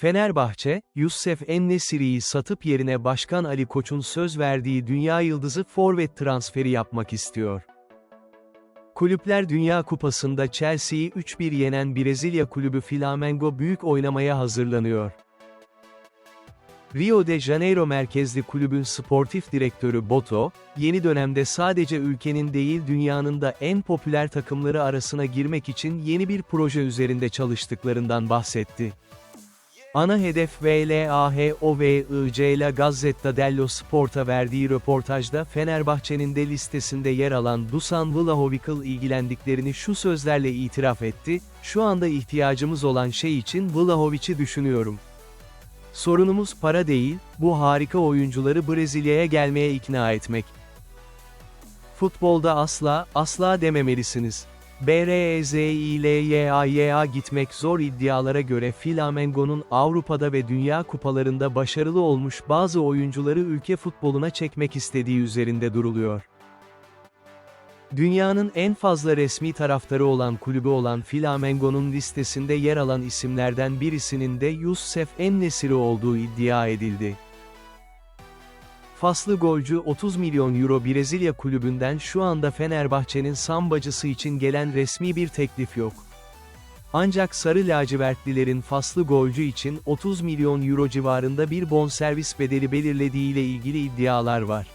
Fenerbahçe, Youssef En-Nesyri'yi satıp yerine Başkan Ali Koç'un söz verdiği dünya yıldızı forvet transferi yapmak istiyor. Kulüpler Dünya Kupası'nda Chelsea'yi 3-1 yenen Brezilya kulübü Flamengo büyük oynamaya hazırlanıyor. Rio de Janeiro merkezli kulübün sportif direktörü Boto, yeni dönemde sadece ülkenin değil dünyanın da en popüler takımları arasına girmek için yeni bir proje üzerinde çalıştıklarından bahsetti. Ana hedef VLAHOVIC La Gazzetta dello Sport'a verdiği röportajda Fenerbahçe'nin de listesinde yer alan Dusan Vlahovic'le ilgilendiklerini şu sözlerle itiraf etti, şu anda ihtiyacımız olan şey için Vlahovic'i düşünüyorum. Sorunumuz para değil, bu harika oyuncuları Brezilya'ya gelmeye ikna etmek. Futbolda asla, asla dememelisiniz. E BREZİLYAYA gitmek zor iddialara göre Flamengo'nun Avrupa'da ve Dünya Kupalarında başarılı olmuş bazı oyuncuları ülke futboluna çekmek istediği üzerinde duruluyor. Dünyanın en fazla resmi taraftarı olan kulübü olan Flamengo'nun listesinde yer alan isimlerden birisinin de Youssef En-Nesyri olduğu iddia edildi. Faslı golcü 30 milyon euro Brezilya kulübünden şu anda Fenerbahçe'nin sambacısı için gelen resmi bir teklif yok. Ancak Sarı lacivertlilerin faslı golcü için 30 milyon euro civarında bir bonservis bedeli belirlediğiyle ilgili iddialar var.